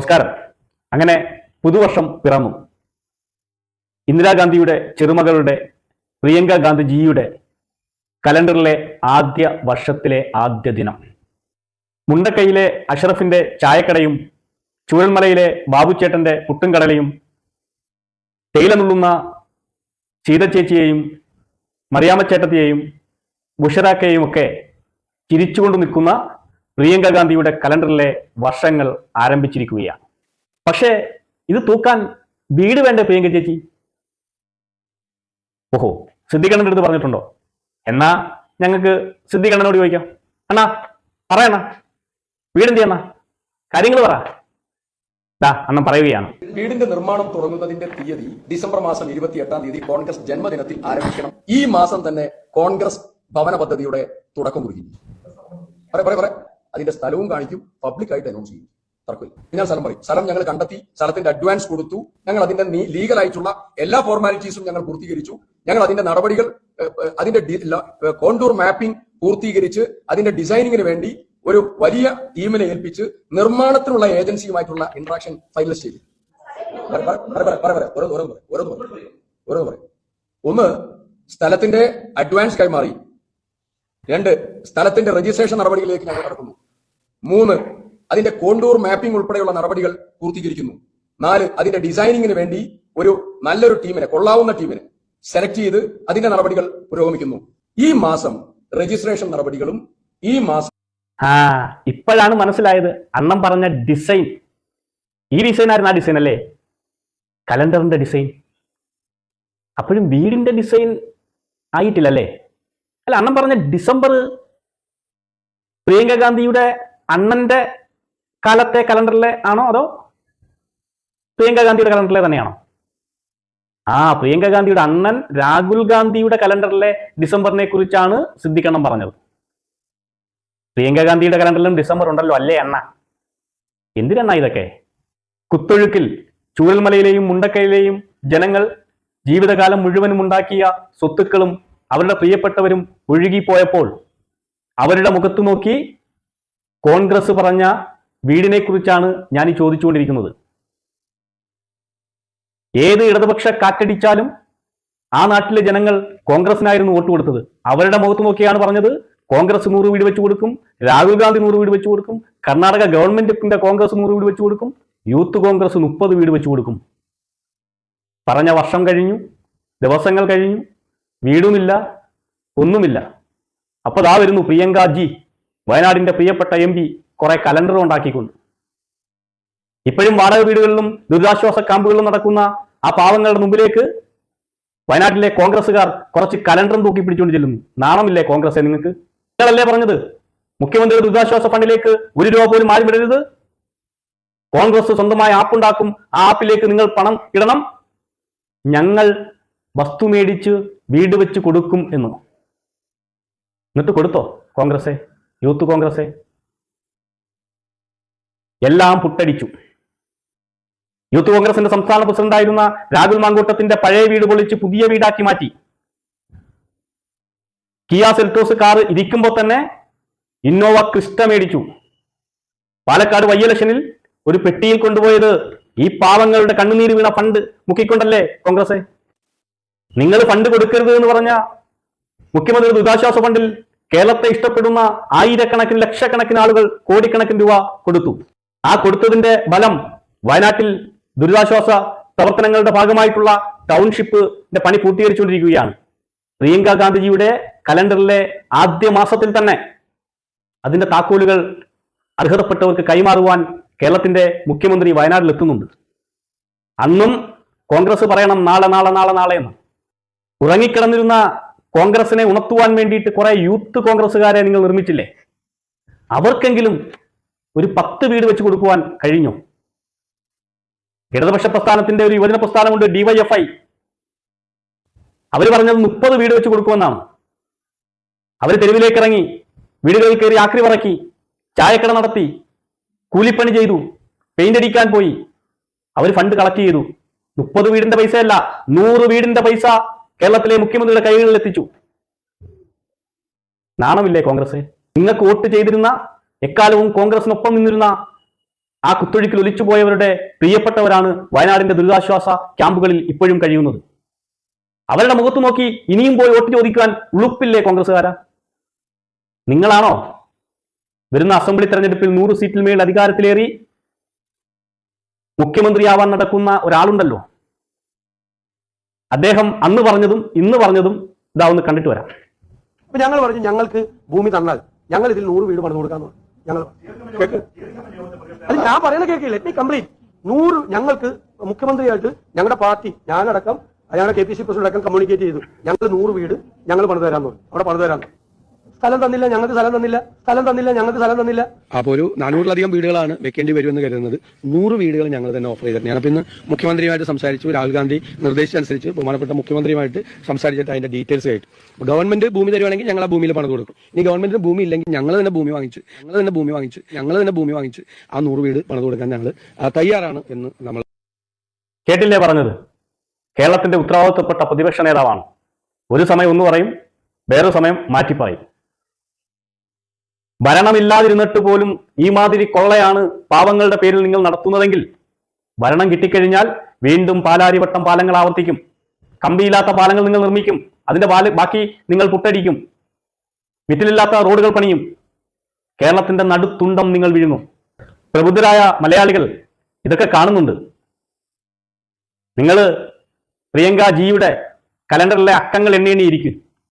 നമസ്കാരം. അങ്ങനെ പുതുവർഷം പിറന്നു. ഇന്ദിരാഗാന്ധിയുടെ ചെറുമകളുടെ പ്രിയങ്ക ഗാന്ധിജിയുടെ കലണ്ടറിലെ ആദ്യ വർഷത്തിലെ ആദ്യ ദിനം. മുണ്ടക്കൈയിലെ അഷറഫിന്റെ ചായക്കടയും ചൂഴൽമലയിലെ ബാബുച്ചേട്ടന്റെ പുട്ടുംകടലയും നുള്ളുന്ന സീതച്ചേച്ചിയെയും മറിയാമ്മച്ചേട്ടത്തിയെയും ബുഷറാക്കയെയും ഒക്കെ ചിരിച്ചുകൊണ്ട് നിൽക്കുന്ന പ്രിയങ്ക ഗാന്ധിയുടെ കലണ്ടറിലെ വർഷങ്ങൾ ആരംഭിച്ചിരിക്കുകയാണ്. പക്ഷേ ഇത് തൂക്കാൻ വീട് വേണ്ട പ്രിയങ്ക ചേച്ചി? ഓഹോ സിദ്ധിക്കണ്ണന്റെ അടുത്ത് പറഞ്ഞിട്ടുണ്ടോ? എന്നാ ഞങ്ങൾക്ക് സിദ്ധിക്കണ്ണനോട് ചോദിക്കാം. അണ്ണാ പറയണ വീടെന്ത് ചെയ്യണ കാര്യങ്ങൾ പറ. ദാ അണ്ണൻ പറയുകയാണ്. വീടിന്റെ നിർമ്മാണം തുടങ്ങുന്നതിന്റെ തീയതി ഡിസംബർ മാസം ഇരുപത്തി എട്ടാം തീയതി കോൺഗ്രസ് ജന്മദിനത്തിൽ ആരംഭിക്കണം. ഈ മാസം തന്നെ കോൺഗ്രസ് ഭവന പദ്ധതിയുടെ തുടക്കം കുറിക്കും പറയാ പറയാ പറയാ. അതിന്റെ സ്ഥലവും കാണിക്കും പബ്ലിക്കായിട്ട് അനൗൺസ് ചെയ്യും. തർക്കമില്ല. ഞാൻ സ്ഥലം പറയും. സ്ഥലം ഞങ്ങൾ കണ്ടെത്തി സ്ഥലത്തിന്റെ അഡ്വാൻസ് കൊടുത്തു. ഞങ്ങൾ അതിന്റെ ലീഗൽ ആയിട്ടുള്ള എല്ലാ ഫോർമാലിറ്റീസും ഞങ്ങൾ പൂർത്തീകരിച്ചു. ഞങ്ങൾ അതിന്റെ നടപടികൾ അതിന്റെ കോണ്ടൂർ മാപ്പിംഗ് പൂർത്തീകരിച്ച് അതിന്റെ ഡിസൈനിങ്ങിന് വേണ്ടി ഒരു വലിയ ടീമിനെ ഏൽപ്പിച്ച് നിർമ്മാണത്തിനുള്ള ഏജൻസിയുമായിട്ടുള്ള ഇന്ററാക്ഷൻ ഫൈനലൈസ് ചെയ്തു. ഒന്ന് സ്ഥലത്തിന്റെ അഡ്വാൻസ് കൈമാറി. രണ്ട് സ്ഥലത്തിന്റെ രജിസ്ട്രേഷൻ നടപടികളിലേക്ക് ഞങ്ങൾ കടക്കുന്നു. മൂന്ന് അതിന്റെ കോണ്ടൂർ മാപ്പിംഗ് ഉൾപ്പെടെയുള്ള നടപടികൾ പൂർത്തീകരിക്കുന്നു. നാല് അതിന്റെ ഡിസൈനിങ്ങിന് വേണ്ടി ഒരു നല്ലൊരു ടീമിനെ കൊള്ളാവുന്ന ടീമിനെ സെലക്ട് ചെയ്ത് അതിന്റെ നടപടികൾ പുരോഗമിക്കുന്നു. ഈ മാസം രജിസ്ട്രേഷൻ നടപടികളും ഈ മാസം ആ ഇപ്പോഴാണ് മനസ്സിലായത്. അണ്ണൻ പറഞ്ഞ ഡിസൈൻ ഈ ഡിസൈൻ ആയിരുന്നു ആ ഡിസൈൻ അല്ലേ? കലണ്ടറിന്റെ ഡിസൈൻ അപ്പോഴും വീടിന്റെ ഡിസൈൻ ആയിട്ടില്ലല്ലേ? അല്ല അണ്ണൻ പറഞ്ഞ ഡിസംബർ പ്രിയങ്ക ഗാന്ധിയുടെ അണ്ണന്റെ കാലത്തെ കലണ്ടറിലെ ആണോ അതോ പ്രിയങ്ക ഗാന്ധിയുടെ കലണ്ടറിലെ തന്നെയാണോ? ആ പ്രിയങ്ക ഗാന്ധിയുടെ അണ്ണൻ രാഹുൽ ഗാന്ധിയുടെ കലണ്ടറിലെ ഡിസംബറിനെ കുറിച്ചാണ് സിദ്ധിക്കണം പറഞ്ഞത്. പ്രിയങ്ക ഗാന്ധിയുടെ കലണ്ടറിലും ഡിസംബർ ഉണ്ടല്ലോ അല്ലേ അണ്ണ? എന്തിനാ ഇതൊക്കെ? കുത്തൊഴുക്കിൽ ചൂഴൽമലയിലെയും മുണ്ടക്കയിലെയും ജനങ്ങൾ ജീവിതകാലം മുഴുവനും ഉണ്ടാക്കിയ സ്വത്തുക്കളും അവരുടെ പ്രിയപ്പെട്ടവരും ഒഴുകിപ്പോയപ്പോൾ അവരുടെ മുഖത്തു നോക്കി കോൺഗ്രസ് പറഞ്ഞ വീടിനെ കുറിച്ചാണ് ഞാൻ ഈ ചോദിച്ചുകൊണ്ടിരിക്കുന്നത്. ഏത് ഇടതുപക്ഷ കാറ്റടിച്ചാലും ആ നാട്ടിലെ ജനങ്ങൾ കോൺഗ്രസിനായിരുന്നു വോട്ട് കൊടുത്തത്. അവരുടെ മുഖത്ത് നോക്കിയാണ് പറഞ്ഞത്. കോൺഗ്രസ് നൂറ് വീട് വെച്ചു കൊടുക്കും. രാഹുൽ ഗാന്ധി നൂറ് വീട് വെച്ചു കൊടുക്കും. കർണാടക ഗവൺമെന്റിന്റെ കോൺഗ്രസ് നൂറ് വീട് വെച്ചു കൊടുക്കും. യൂത്ത് കോൺഗ്രസ് മുപ്പത് വീട് വെച്ചു കൊടുക്കും. പറഞ്ഞ വർഷം കഴിഞ്ഞു. ദിവസങ്ങൾ കഴിഞ്ഞു. വീടുമില്ല. ഒന്നുമില്ല. അപ്പോൾ ദാ വരുന്നു പ്രിയങ്ക ജി വയനാടിന്റെ പ്രിയപ്പെട്ട എം പി കുറെ കലണ്ടർ ഉണ്ടാക്കിക്കൊണ്ട് ഇപ്പോഴും വാടക വീടുകളിലും ദുരിതാശ്വാസ ക്യാമ്പുകളിലും നടക്കുന്ന ആ പാവങ്ങളുടെ മുമ്പിലേക്ക് വയനാട്ടിലെ കോൺഗ്രസ്സുകാർ കുറച്ച് കലണ്ടറും തൂക്കി പിടിച്ചുകൊണ്ട് ചെല്ലുന്നു. നാണമില്ലേ കോൺഗ്രസ് നിങ്ങൾക്ക്? നിങ്ങളല്ലേ പറഞ്ഞത്? മുഖ്യമന്ത്രിയുടെ ദുരിതാശ്വാസ ഫണ്ടിലേക്ക് ഒരു രൂപ പോലും ആരും ഇടരുത്. കോൺഗ്രസ് സ്വന്തമായ ആപ്പ് ഉണ്ടാക്കും. ആ ആപ്പിലേക്ക് നിങ്ങൾ പണം ഇടണം. ഞങ്ങൾ വസ്തു മേടിച്ച് വീട് വെച്ച് കൊടുക്കും എന്ന്. എന്നിട്ട് കൊടുത്തോ കോൺഗ്രസെ യൂത്ത് കോൺഗ്രസ്. എല്ലാം പുട്ടടിച്ചു. യൂത്ത് കോൺഗ്രസിന്റെ സംസ്ഥാന പ്രസിഡന്റായിരുന്ന രാഹുൽ മാങ്കൂട്ടത്തിന്റെ പഴയ വീട് പൊളിച്ച് പുതിയ വീടാക്കി മാറ്റി. കിയ സെൽറ്റോസ് കാർ ഇരിക്കുമ്പോൾ തന്നെ ഇന്നോവ ക്രിസ്റ്റ മേടിച്ചു. പാലക്കാട് വൈ ഇലക്ഷനിൽ ഒരു പെട്ടിയിൽ കൊണ്ടുപോയത് ഈ പാവങ്ങളുടെ കണ്ണുനീര് വീണ ഫണ്ട് മുക്കിക്കൊണ്ടല്ലേ കോൺഗ്രസ്? നിങ്ങൾ ഫണ്ട് കൊടുക്കരുത് എന്ന് പറഞ്ഞ മുഖ്യമന്ത്രി ദുരിതാശ്വാസ ഫണ്ടിൽ കേരളത്തെ ഇഷ്ടപ്പെടുന്ന ആയിരക്കണക്കിന് ലക്ഷക്കണക്കിന് ആളുകൾ കോടിക്കണക്കിന് രൂപ കൊടുത്തു. ആ കൊടുത്തതിന്റെ ബലം വയനാട്ടിൽ ദുരിതാശ്വാസ പ്രവർത്തനങ്ങളുടെ ഭാഗമായിട്ടുള്ള ടൗൺഷിപ്പിന്റെ പണി പൂർത്തീകരിച്ചുകൊണ്ടിരിക്കുകയാണ്. പ്രിയങ്ക ഗാന്ധിജിയുടെ കലണ്ടറിലെ ആദ്യ മാസത്തിൽ തന്നെ അതിന്റെ താക്കോലുകൾ അർഹതപ്പെട്ടവർക്ക് കൈമാറുവാൻ കേരളത്തിന്റെ മുഖ്യമന്ത്രി വയനാട്ടിൽ എത്തുന്നുണ്ട് അന്നും കോൺഗ്രസ് പറയണം നാളെ നാളെ നാളെ നാളെ എന്ന്. ഉറങ്ങിക്കിടന്നിരുന്ന കോൺഗ്രസിനെ ഉണർത്തുവാൻ വേണ്ടിയിട്ട് കുറെ യൂത്ത് കോൺഗ്രസ്സുകാരെ നിങ്ങൾ നിർമ്മിച്ചില്ലേ? അവർക്കെങ്കിലും ഒരു പത്ത് വീട് വെച്ച് കൊടുക്കുവാൻ കഴിഞ്ഞു? ഇടതുപക്ഷ പ്രസ്ഥാനത്തിന്റെ ഒരു യുവജന പ്രസ്ഥാനമുണ്ട് ഡിവൈഎഫ്ഐ. അവർ പറഞ്ഞത് മുപ്പത് വീട് വെച്ച് കൊടുക്കുമെന്നാണ്. അവർ തെരുവിലേക്ക് ഇറങ്ങി വീടുകളിൽ കയറി ആക്രി പറക്കി ചായക്കട നടത്തി കൂലിപ്പണി ചെയ്തു പെയിന്റ് അടിക്കാൻ പോയി. അവർ ഫണ്ട് കളക്ട് ചെയ്തു. മുപ്പത് വീടിന്റെ പൈസയല്ല നൂറ് വീടിന്റെ പൈസ കേരളത്തിലെ മുഖ്യമന്ത്രിയുടെ കൈകളിൽ എത്തിച്ചു. നാണമില്ലേ കോൺഗ്രസ്? നിങ്ങൾക്ക് വോട്ട് ചെയ്തിരുന്ന എക്കാലവും കോൺഗ്രസിനൊപ്പം നിന്നിരുന്ന ആ കുത്തൊഴുക്കിൽ ഒലിച്ചുപോയവരുടെ പ്രിയപ്പെട്ടവരാണ് വയനാടിന്റെ ദുരിതാശ്വാസ ക്യാമ്പുകളിൽ ഇപ്പോഴും കഴിയുന്നത്. അവരുടെ മുഖത്ത് നോക്കി ഇനിയും പോയി വോട്ട് ചോദിക്കാൻ ഉളുപ്പില്ലേ കോൺഗ്രസ്സുകാരാ? നിങ്ങളാണോ വരുന്ന അസംബ്ലി തെരഞ്ഞെടുപ്പിൽ നൂറ് സീറ്റിൽ മേൽ അധികാരത്തിലേറി മുഖ്യമന്ത്രിയാവാൻ നടക്കുന്ന ഒരാളുണ്ടല്ലോ? അദ്ദേഹം അന്ന് പറഞ്ഞതും ഇന്ന് പറഞ്ഞതും ഇതാ ഒന്ന് കണ്ടിട്ട് വരാം. അപ്പൊ ഞങ്ങൾ പറഞ്ഞു ഞങ്ങൾക്ക് ഭൂമി തന്നാൽ ഞങ്ങൾ ഇതിൽ നൂറ് വീട് പണിത് കൊടുക്കാന്ന്. ഞങ്ങൾ അത് ഞാൻ പറയുന്ന കേൾക്കില്ല ലെറ്റ് മീ കംപ്ലീറ്റ് നൂറ് ഞങ്ങൾക്ക് മുഖ്യമന്ത്രിയായിട്ട് ഞങ്ങളുടെ പാർട്ടി ഞാനടക്കം ഞങ്ങളുടെ കെ പി സി പ്രസിഡന്റ് അടക്കം കമ്മ്യൂണിക്കേറ്റ് ചെയ്തു. ഞങ്ങൾ നൂറ് വീട് ഞങ്ങൾ പണിത് തരാന്ന് പറഞ്ഞു അവിടെ പണിത് തരാന്ന് സ്ഥലം തന്നില്ല ഞങ്ങൾക്ക് സ്ഥലം തന്നില്ല. സ്ഥലം തന്നില്ല ഞങ്ങൾക്ക് സ്ഥലം തന്നില്ല. അപ്പോൾ ഒരു നാനൂറിലധികം വീടുകളാണ് വെക്കേണ്ടി വരുമെന്ന് കരുതുന്നത്. നൂറ് വീടുകൾ ഞങ്ങൾ തന്നെ ഓഫർ ചെയ്തിട്ടുണ്ട്. ഞാനപ്പോൾ ഇന്ന് മുഖ്യമന്ത്രിയുമായിട്ട് സംസാരിച്ചു. രാഹുൽ ഗാന്ധി നിർദ്ദേശിച്ചനുസരിച്ച് ബഹുമാനപ്പെട്ട മുഖ്യമന്ത്രിയുമായിട്ട് സംസാരിച്ചിട്ട് അതിന്റെ ഡീറ്റെയിൽസ് ആയിട്ട് ഗവൺമെന്റ് ഭൂമി തരുവാണെങ്കിൽ ഞങ്ങൾ ആ ഭൂമിയിൽ പണിത് കൊടുക്കും. ഇനി ഗവൺമെന്റിന് ഭൂമി ഇല്ലെങ്കിൽ ഞങ്ങൾ തന്നെ ഭൂമി വാങ്ങിച്ച്. ഞങ്ങൾ തന്നെ ഭൂമി വാങ്ങിച്ച്. ഞങ്ങൾ തന്നെ ഭൂമി വാങ്ങിച്ച്. ആ നൂറ് വീട് പണിത് കൊടുക്കാൻ ഞങ്ങൾ തയ്യാറാണ് എന്ന് നമ്മൾ കേട്ടില്ലേ പറഞ്ഞത്? കേരളത്തിന്റെ ഉത്തരവാദിത്വപ്പെട്ട പ്രതിപക്ഷ നേതാവാണ്. ഒരു സമയം ഒന്ന് പറയും വേറെ സമയം മാറ്റിപ്പറയും. ഭരണമില്ലാതിരുന്നിട്ട് പോലും ഈ മാതിരി കൊള്ളയാണ് പാവങ്ങളുടെ പേരിൽ നിങ്ങൾ നടത്തുന്നതെങ്കിൽ ഭരണം കിട്ടിക്കഴിഞ്ഞാൽ വീണ്ടും പാലാരിവട്ടം പാലങ്ങൾ ആവർത്തിക്കും. കമ്പിയില്ലാത്ത പാലങ്ങൾ നിങ്ങൾ നിർമ്മിക്കും. അതിന്റെ പാൽ ബാക്കി നിങ്ങൾ പുട്ടടിക്കും. വിറ്റിലില്ലാത്ത റോഡുകൾ പണിയും. കേരളത്തിന്റെ നടുത്തുണ്ടം നിങ്ങൾ വിഴുങ്ങും. പ്രബുദ്ധരായ മലയാളികൾ ഇതൊക്കെ കാണുന്നുണ്ട്. നിങ്ങൾ പ്രിയങ്ക ജിയുടെ കലണ്ടറിലെ അക്കങ്ങൾ എണ്ണി എണ്ണിയിരിക്കും